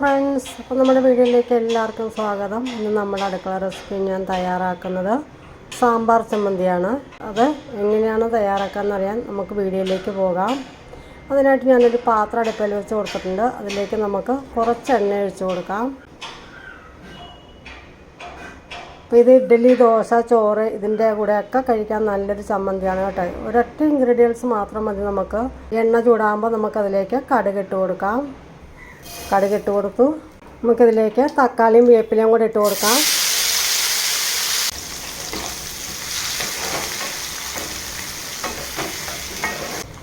Friends അപ്പോൾ നമ്മുടെ വീഡിയോയിലേക്ക് എല്ലാവർക്കും സ്വാഗതം. ഇന്ന് നമ്മുടെ അടുക്കള റെസിപ്പി ഞാൻ തയ്യാറാക്കുന്നത് സാമ്പാർ ചമ്മന്തിയാണ്. അത് എങ്ങനെയാണ് തയ്യാറാക്കാമെന്ന് അറിയാൻ നമുക്ക് വീഡിയോയിലേക്ക് പോകാം. അതിനായിട്ട് ഞാനൊരു പാത്രം അടുപ്പയിൽ വെച്ച് കൊടുത്തിട്ടുണ്ട്. അതിലേക്ക് നമുക്ക് കുറച്ച് എണ്ണ ഒഴിച്ചു കൊടുക്കാം. അപ്പോൾ ഇത് ഇഡ്ഡലി ദോശ ചോറ് ഇതിന്റെ കൂടെയൊക്കെ കഴിക്കാൻ നല്ലൊരു ചമ്മന്തിയാണ് കേട്ടോ. ഒരൊറ്റ ഇൻഗ്രീഡിയൻസ് മാത്രം മതി നമുക്ക്. എണ്ണ ചൂടാകുമ്പോൾ നമുക്കതിലേക്ക് കടുകിട്ട് കൊടുക്കാം. കടുക് ഇട്ട് കൊടുത്തു. നമുക്കിതിലേക്ക് തക്കാളിയും വേപ്പിലയും കൂടെ ഇട്ട് കൊടുക്കാം.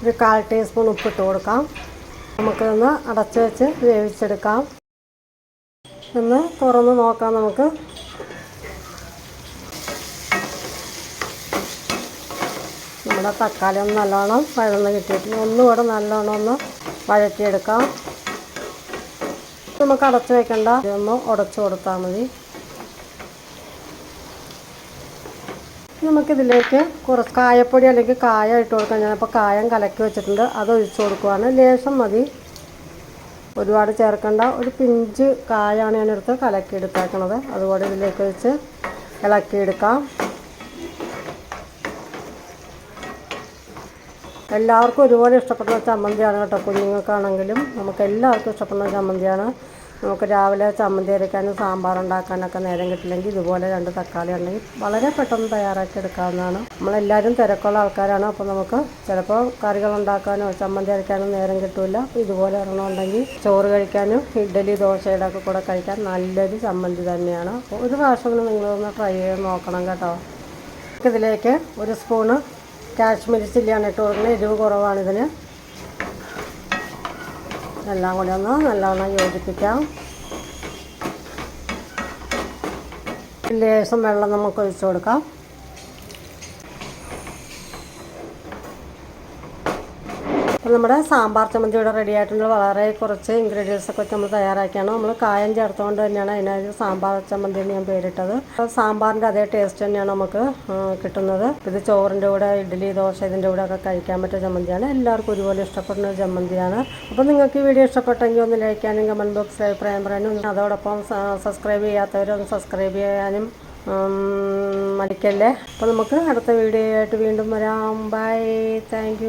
ഒരു കാൽ ടീസ്പൂൺ ഉപ്പിട്ട് കൊടുക്കാം. നമുക്കിതൊന്ന് അടച്ചു വെച്ച് വേവിച്ചെടുക്കാം. ഒന്ന് തുറന്ന് നോക്കാം നമുക്ക്. നമ്മുടെ തക്കാളി ഒന്ന് നല്ലോണം വഴന്ന് കിട്ടിയിട്ടുണ്ട്. ഒന്നുകൂടെ നല്ലോണം ഒന്ന് വഴറ്റിയെടുക്കാം. നമുക്ക് അടച്ചു വെക്കണ്ട. ഇതൊന്ന് ഉടച്ചു കൊടുത്താൽ മതി. നമുക്കിതിലേക്ക് കുറച്ച് കായപ്പൊടി അല്ലെങ്കിൽ കായ ഇട്ട് കൊടുക്കാം. ഞാനിപ്പോൾ കായം കലക്കി വെച്ചിട്ടുണ്ട്. അത് ഒഴിച്ചു കൊടുക്കുവാണ്. ലേശം മതി. ഒരുപാട് ചേർക്കേണ്ട. ഒരു പിഞ്ച് കായാണ് ഞാനെടുത്ത് കലക്കി എടുത്തേക്കണത് അതുപോലെ ഇതിലേക്ക് വെച്ച് ഇളക്കിയെടുക്കാം. എല്ലാവർക്കും ഒരുപോലെ ഇഷ്ടപ്പെടുന്ന ചമ്മന്തിയാണ് കേട്ടോ കുഞ്ഞുങ്ങൾക്കാണെങ്കിലും. നമുക്ക് എല്ലാവർക്കും ഇഷ്ടപ്പെടുന്ന ചമ്മന്തിയാണ്. നമുക്ക് രാവിലെ ചമ്മന്തി അരയ്ക്കാനും സാമ്പാർ ഉണ്ടാക്കാനൊക്കെ നേരം കിട്ടില്ലെങ്കിൽ ഇതുപോലെ രണ്ട് തക്കാളി ഉണ്ടെങ്കിൽ വളരെ പെട്ടെന്ന് തയ്യാറാക്കി എടുക്കാവുന്നതാണ്. നമ്മളെല്ലാവരും തിരക്കുള്ള ആൾക്കാരാണ് അപ്പോൾ നമുക്ക് ചിലപ്പോൾ കറികൾ ഉണ്ടാക്കാനോ ചമ്മന്തി അരയ്ക്കാനോ നേരം കിട്ടില്ല ഇതുപോലെ ഇറങ്ങുന്നുണ്ടെങ്കിൽ ചോറ് കഴിക്കാനും ഇഡ്ഡലി ദോശയുടെ ഒക്കെ കൂടെ കഴിക്കാൻ നല്ലൊരു ചമ്മന്തി തന്നെയാണ്. ഒരു പ്രാവശ്യം നിങ്ങളൊന്ന് ട്രൈ ചെയ്ത് നോക്കണം കേട്ടോ. ഇതിലേക്ക് ഒരു സ്പൂണ് കാശ്മീരി ചില്ലിയാണ് ഇട്ട് കൊടുക്കുന്നത് എരിവ് കുറവാണിതിന് എല്ലാം കൂടി ഒന്ന് നല്ലവണ്ണം യോജിപ്പിക്കാം. ലേശം വെള്ളം നമുക്ക് ഒഴിച്ചു കൊടുക്കാം. അപ്പോൾ നമ്മുടെ സാമ്പാർ ചമ്മന്തി ഇവിടെ റെഡി ആയിട്ടുണ്ട്. വളരെ കുറച്ച് ഇൻഗ്രീഡിയൻസ് ഒക്കെ വെച്ച് നമ്മൾ തയ്യാറാക്കിയാണ്. നമ്മൾ കായം ചേർത്തുകൊണ്ട് തന്നെയാണ് അതിനൊരു സാമ്പാർ ചമ്മന്തി എന്ന് ഞാൻ പേരിട്ടത്. സാമ്പാറിന്റെ അതേ ടേസ്റ്റ് തന്നെയാണ് നമുക്ക് കിട്ടുന്നത്. ഇത് ചോറിന്റെ കൂടെ ഇഡ്ഡലി ദോശ ഇതിന്റെ കൂടെ ഒക്കെ കഴിക്കാൻ പറ്റിയ ചമ്മന്തിയാണ്. എല്ലാവർക്കും ഒരുപോലെ ഇഷ്ടപ്പെടുന്ന ഒരു ചമ്മന്തിയാണ്. അപ്പോൾ നിങ്ങൾക്ക് ഈ വീഡിയോ ഇഷ്ടപ്പെട്ടെങ്കിൽ ഒന്ന് ലൈക്കാനും കമന്റ് ബോക്സിൽ അഭിപ്രായം പറയാനും അതോടൊപ്പം സബ്സ്ക്രൈബ് ചെയ്യാത്തവരൊന്ന് സബ്സ്ക്രൈബ് ചെയ്യാനും മടിക്കല്ലേ. അപ്പോൾ നമുക്ക് അടുത്ത വീഡിയോ ആയിട്ട് വീണ്ടും വരാം. Bye thank